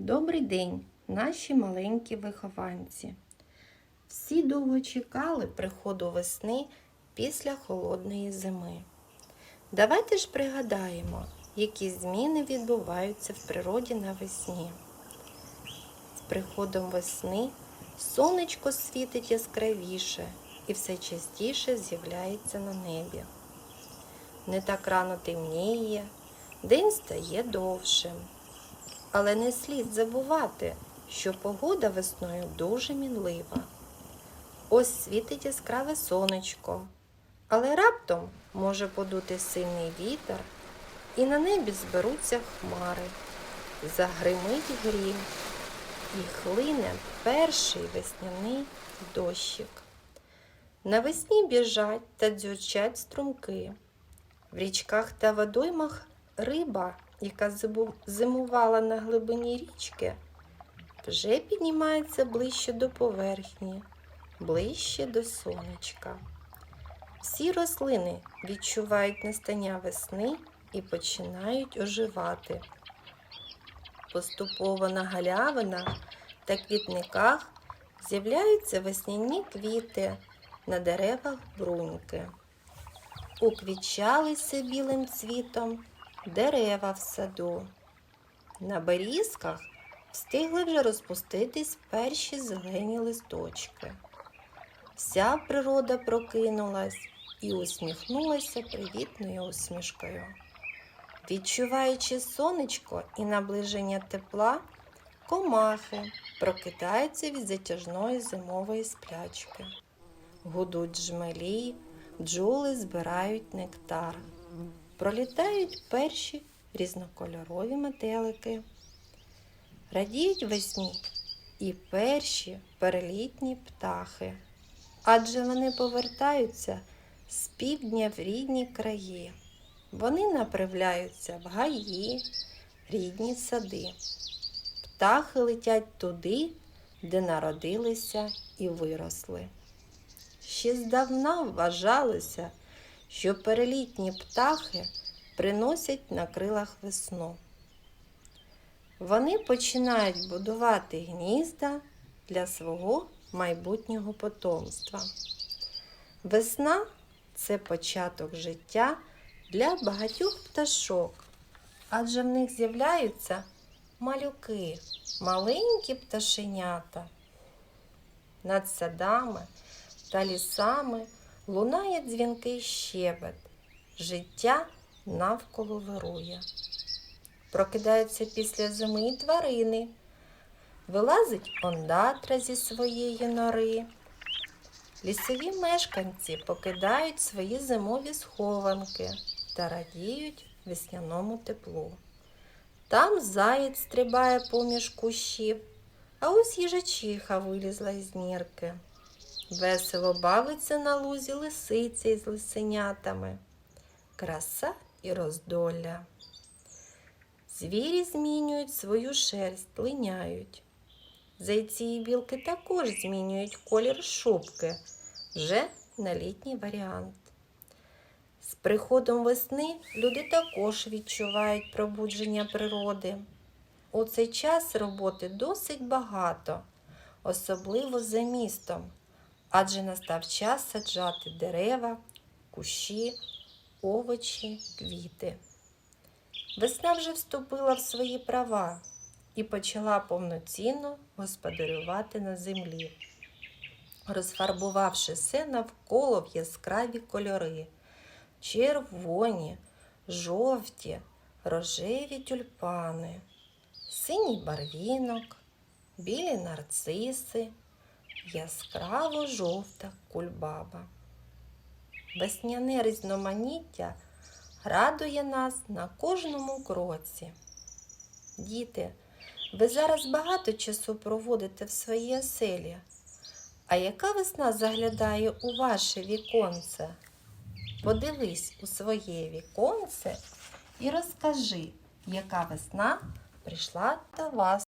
Добрий день, наші маленькі вихованці. Всі довго чекали приходу весни після холодної зими. Давайте ж пригадаємо, які зміни відбуваються в природі навесні. З приходом весни сонечко світить яскравіше і все частіше з'являється на небі. Не так рано темніє, день стає довшим. Але не слід забувати, що погода весною дуже мінлива. Ось світить яскраве сонечко, але раптом може подути сильний вітер, і на небі зберуться хмари, загримить грім, і хлине перший весняний дощик. Навесні біжать та дзюрчать струмки. В річках та водоймах риба, яка зимувала на глибині річки, вже піднімається ближче до поверхні, ближче до сонечка. Всі рослини відчувають настання весни і починають оживати. Поступово на галявинах та квітниках з'являються весняні квіти, на деревах бруньки. Уквічалися білим цвітом дерева в саду. На берізках встигли вже розпуститись перші зелені листочки. Вся природа прокинулась і усміхнулася привітною усмішкою. Відчуваючи сонечко і наближення тепла, комахи прокидаються від затяжної зимової сплячки. Гудуть жмелі, бджоли збирають нектар. Пролітають перші різнокольорові метелики. Радіють весні і перші перелітні птахи, адже вони повертаються з півдня в рідні краї. Вони направляються в гаї, рідні сади. Птахи летять туди, де народилися і виросли. Ще здавна вважалося, що перелітні птахи приносять на крилах весну. Вони починають будувати гнізда для свого майбутнього потомства. Весна це початок життя для багатьох пташок, адже в них з'являються малюки, маленькі пташенята. Над садами та лісами лунає дзвінкий щебет, життя навколо вирує. Прокидаються після зими і тварини, вилазить ондатра зі своєї нори. Лісові мешканці покидають свої зимові схованки та радіють весняному теплу. Там заєць стрибає поміж кущів, а ось їжачиха вилізла із нірки. Весело бавиться на лузі лисиця із лисенятами. Краса і роздолля. Звірі змінюють свою шерсть, линяють. Зайці і білки також змінюють колір шубки вже на літній варіант. З приходом весни люди також відчувають пробудження природи. У цей час роботи досить багато, особливо за містом, адже настав час саджати дерева, кущі, овочі, квіти. Весна вже вступила в свої права і почала повноцінно господарювати на землі, розфарбувавши все навколо в яскраві кольори червоні, жовті, рожеві тюльпани, синій барвінок, білі нарциси, яскраво жовта кульбаба. Весняне різноманіття радує нас на кожному кроці. Діти, ви зараз багато часу проводите в своїй оселі. А яка весна заглядає у ваше віконце? Подивись у своє віконце і розкажи, яка весна прийшла до вас